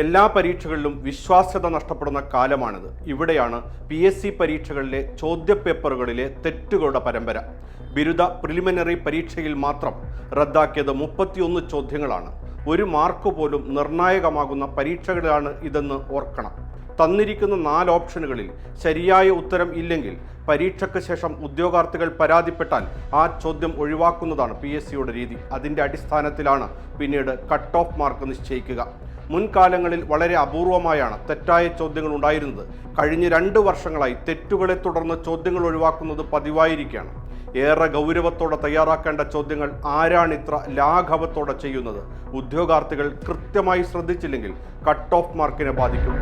എല്ലാ പരീക്ഷകളിലും വിശ്വാസ്യത നഷ്ടപ്പെടുന്ന കാലമാണിത്. ഇവിടെയാണ് പി എസ് സി പരീക്ഷകളിലെ ചോദ്യപേപ്പറുകളിലെ തെറ്റുകളുടെ പരമ്പര. ബിരുദ പ്രിലിമിനറി പരീക്ഷയിൽ മാത്രം റദ്ദാക്കിയത് മുപ്പത്തിയൊന്ന് ചോദ്യങ്ങളാണ്. ഒരു മാർക്ക് പോലും നിർണായകമാകുന്ന പരീക്ഷകളാണ് ഇതെന്ന് ഓർക്കണം. തന്നിരിക്കുന്ന നാല് ഓപ്ഷനുകളിൽ ശരിയായ ഉത്തരം ഇല്ലെങ്കിൽ പരീക്ഷയ്ക്ക് ശേഷം ഉദ്യോഗാർത്ഥികൾ പരാതിപ്പെട്ടാൽ ആ ചോദ്യം ഒഴിവാക്കുന്നതാണ് പി എസ് സിയുടെ രീതി. അതിന്റെ അടിസ്ഥാനത്തിലാണ് പിന്നീട് കട്ട് ഓഫ് മാർക്ക് നിശ്ചയിക്കുക. മുൻകാലങ്ങളിൽ വളരെ അപൂർവമായാണ് തെറ്റായ ചോദ്യങ്ങൾ ഉണ്ടായിരുന്നത്. കഴിഞ്ഞ രണ്ട് വർഷങ്ങളായി തെറ്റുകളെ തുടർന്ന് ചോദ്യങ്ങൾ ഒഴിവാക്കുന്നത് പതിവായിരിക്കുകയാണ്. ഏറെ ഗൗരവത്തോടെ തയ്യാറാക്കേണ്ട ചോദ്യങ്ങൾ ആരാണ് ഇത്ര ലാഘവത്തോടെ ചെയ്യുന്നത്? ഉദ്യോഗാർത്ഥികൾ കൃത്യമായി ശ്രദ്ധിച്ചില്ലെങ്കിൽ കട്ട് ഓഫ് മാർക്കിനെ ബാധിക്കും.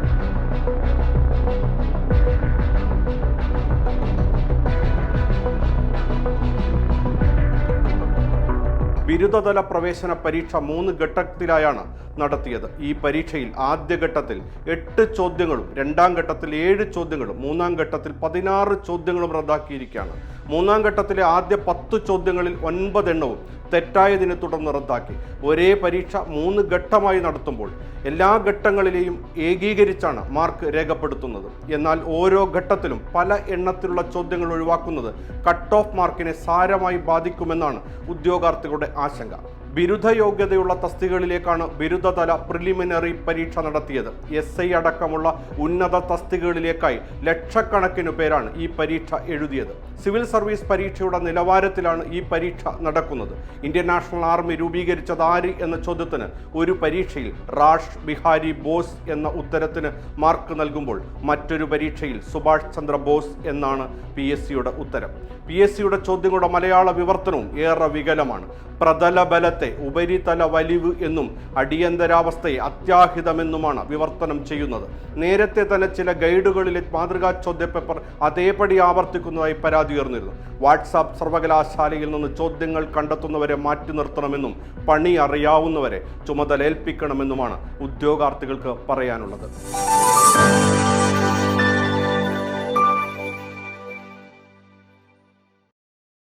ബിരുദതല പ്രവേശന പരീക്ഷ മൂന്ന് ഘട്ടത്തിലായാണ് നടത്തിയത്. ഈ പരീക്ഷയിൽ ആദ്യഘട്ടത്തിൽ എട്ട് ചോദ്യങ്ങളും രണ്ടാം ഘട്ടത്തിൽ ഏഴ് ചോദ്യങ്ങളും മൂന്നാം ഘട്ടത്തിൽ പതിനാറ് ചോദ്യങ്ങളും റദ്ദാക്കിയിരിക്കുകയാണ്. മൂന്നാം ഘട്ടത്തിലെ ആദ്യ പത്ത് ചോദ്യങ്ങളിൽ ഒൻപതെണ്ണവും തെറ്റായതിനെ തുടർന്ന് റദ്ദാക്കി. ഒരേ പരീക്ഷ മൂന്ന് ഘട്ടമായി നടത്തുമ്പോൾ എല്ലാ ഘട്ടങ്ങളിലെയും ഏകീകരിച്ചാണ് മാർക്ക് രേഖപ്പെടുത്തുന്നത്. എന്നാൽ ഓരോ ഘട്ടത്തിലും പല എണ്ണത്തിലുള്ള ചോദ്യങ്ങൾ ഒഴിവാക്കുന്നത് കട്ട് ഓഫ് മാർക്കിനെ സാരമായി ബാധിക്കുമെന്നാണ് ഉദ്യോഗാർത്ഥികളുടെ ആശങ്ക. ബിരുദ യോഗ്യതയുള്ള തസ്തികകളിലേക്കാണ് ബിരുദതല പ്രിലിമിനറി പരീക്ഷ നടത്തിയത്. എസ് ഐ അടക്കമുള്ള ഉന്നത തസ്തികകളിലേക്കായി ലക്ഷക്കണക്കിന് പേരാണ് ഈ പരീക്ഷ എഴുതിയത്. സിവിൽ സർവീസ് പരീക്ഷയുടെ നിലവാരത്തിലാണ് ഈ പരീക്ഷ നടക്കുന്നത്. ഇന്ത്യൻ നാഷണൽ ആർമി രൂപീകരിച്ചത് ആര് എന്ന ചോദ്യത്തിന് ഒരു പരീക്ഷയിൽ റാഷ് ബിഹാരി ബോസ് എന്ന ഉത്തരത്തിന് മാർക്ക് നൽകുമ്പോൾ മറ്റൊരു പരീക്ഷയിൽ സുഭാഷ് ചന്ദ്ര ബോസ് എന്നാണ് പി എസ് സിയുടെ ഉത്തരം. പി എസ് സിയുടെ ചോദ്യങ്ങളുടെ മലയാള വിവർത്തനവും ഏറെ വികലമാണ്. പ്രതല ബലത്തെ ഉപരിതല വലിവ് എന്നും അടിയന്തരാവസ്ഥയെ അത്യാഹിതമെന്നുമാണ് വിവർത്തനം ചെയ്യുന്നത്. നേരത്തെ തന്നെ ചില ഗൈഡുകളിലെ മാതൃകാ ചോദ്യപേപ്പർ അതേപടി ആവർത്തിക്കുന്നതായി പരാതി ഉയർന്നിരുന്നു വാട്സാപ്പ് സർവകലാശാലയിൽ നിന്ന് ചോദ്യങ്ങൾ കണ്ടെത്തുന്നവരെ മാറ്റി നിർത്തണമെന്നും പണി അറിയാവുന്നവരെ ചുമതലേൽപ്പിക്കണമെന്നുമാണ് ഉദ്യോഗാർത്ഥികൾക്ക് പറയാനുള്ളത്.